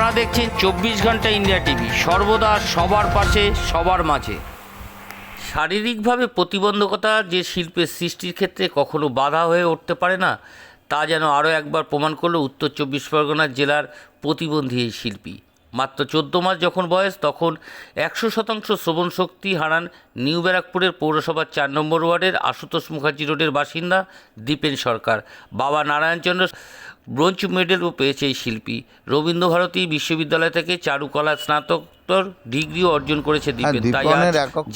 আপনারা দেখছেন চব্বিশ ঘণ্টা ইন্ডিয়া টিভি। সর্বদা সবার পাশে, সবার মাঝে। শারীরিকভাবে প্রতিবন্ধকতা যে শিল্পের সৃষ্টির ক্ষেত্রে কখনো বাধা হয়ে উঠতে পারে না, তা যেন আরও একবার প্রমাণ করল উত্তর চব্বিশ পরগনা জেলার প্রতিবন্ধী এই শিল্পী। মাত্র চোদ্দ মাস যখন বয়স, তখন একশো শতাংশ শ্রবণ শক্তি হারান নিউ ব্যারাকপুরের পৌরসভার চার নম্বর ওয়ার্ডের আশুতোষ মুখার্জি রোডের বাসিন্দা দীপেন সরকার। বাবা নারায়ণচন্দ্র ব্রোঞ্জ মেডেলও পেয়েছে এই শিল্পী। রবীন্দ্রভারতী বিশ্ববিদ্যালয় থেকে চারুকলা স্নাতকোত্তর ডিগ্রিও অর্জন করেছে দীপেন তাই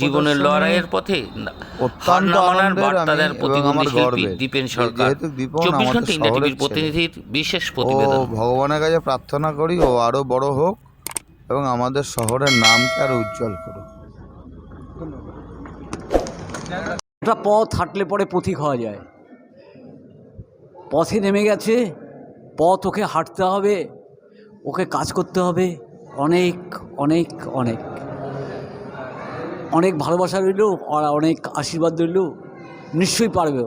জীবনের লড়াইয়ের পথে হার অত্যন্ত না মানার বার্তা দেন প্রতিবন্ধী শিল্পী। দীপেন সরকার। যেহেতু চব্বিশ ঘণ্টা ইন্ডিয়া টিভির প্রতিনিধির বিশেষ প্রতিবেদন। ভগবানের কাছে প্রার্থনা করি ও আরও বড় হোক এবং আমাদের শহরের নামকে আরও উজ্জ্বল করুক। একটা পথ হাঁটলে পরে পথিক হওয়া যায়। পথে নেমে গেছে পথ ওকে হাঁটতে হবে ওকে কাজ করতে হবে। অনেক অনেক অনেক। অনেক ভালোবাসা রইল আর অনেক আশীর্বাদ রইল। নিশ্চয়ই পারবে।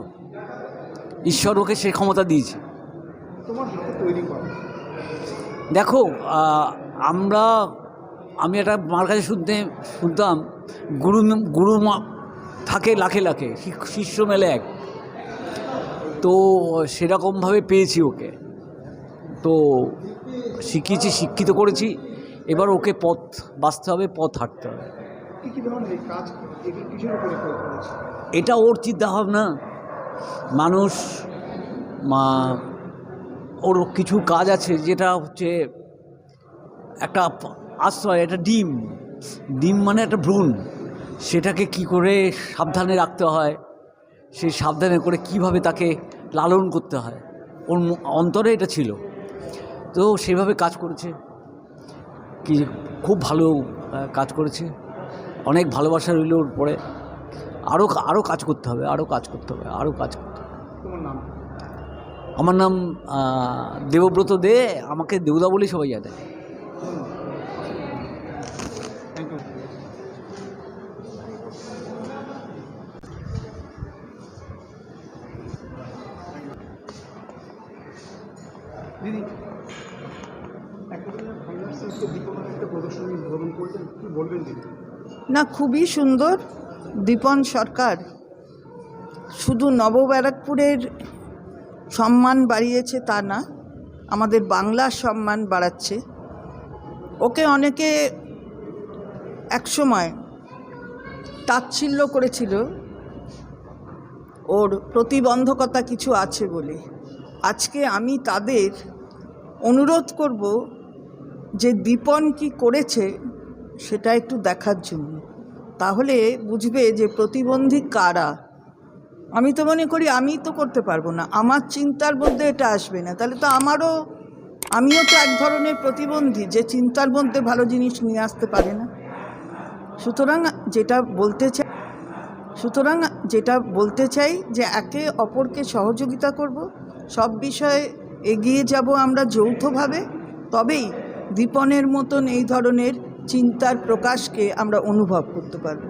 ঈশ্বর ওকে সে ক্ষমতা দিয়েছে। দেখো আমরা আমি একটা মার কাছে শুনতে শুনতাম গুরু গুরু মা থাকে লাখে লাখে শিষ্য মেলে এক। তো সেরকমভাবে পেয়েছি ওকে। তো শিখিয়েছি শিক্ষিত করেছি। এবার ওকে পথ বাঁচতে হবে পথ হাঁটতে হবে। এটা ওর চিন্তা ভাবনা মানুষ মা ওর কিছু কাজ আছে যেটা হচ্ছে একটা আশ্রয় একটা ডিম। ডিম মানে একটা ভ্রূণ। সেটাকে কি করে সাবধানে রাখতে হয় সেই সাবধানে করে কীভাবে তাকে লালন করতে হয়। ওর অন্তরে এটা ছিল। তো সেভাবে কাজ করেছে। কি খুব ভালো কাজ করেছে। অনেক ভালোবাসা রইল ওর পরে। আরও আরও কাজ করতে হবে আরও কাজ করতে হবে আরও কাজ করতে হবে। আমার নাম দেবব্রত দে আমাকে দেউদা বলেই সবাই জানে। দিদি। না, খুবই সুন্দর। দীপন সরকার শুধু নবব্যারাকপুরের সম্মান বাড়িয়েছে তা না, আমাদের বাংলার সম্মান বাড়াচ্ছে। ওকে অনেকে একসময় তাচ্ছিল্য করেছিল, ওর প্রতিবন্ধকতা কিছু আছে বলে। আজকে আমি তাদের অনুরোধ করব যে দীপন কি করেছে সেটা একটু দেখার জন্য। তাহলে বুঝবে যে প্রতিবন্ধী কারা? আমি তো মনে করি আমি তো করতে পারব না। আমার চিন্তার মধ্যে এটা আসবে না। তাহলে তো আমারও, আমিও তো এক ধরনের প্রতিবন্ধী যে চিন্তার মধ্যে ভালো জিনিস নিয়ে আসতে পারে না। সুতরাং যেটা বলতে চাই, সুতরাং যেটা বলতে চাই যে একে অপরকে সহযোগিতা করব। সব বিষয়ে এগিয়ে যাব আমরা যৌথভাবে। তবেই দীপনের মতন এই ধরনের চিন্তার প্রকাশকে আমরা অনুভব করতে পারব।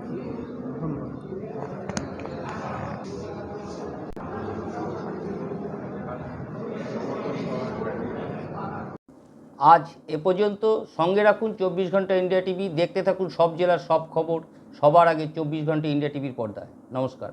আজ এ পর্যন্ত সঙ্গে রাখুন চব্বিশ ঘণ্টা ইন্ডিয়া টিভি, দেখতে থাকুন সব জেলার সব খবর, সবার আগে চব্বিশ ঘণ্টা ইন্ডিয়া টিভির পর্দায়। নমস্কার।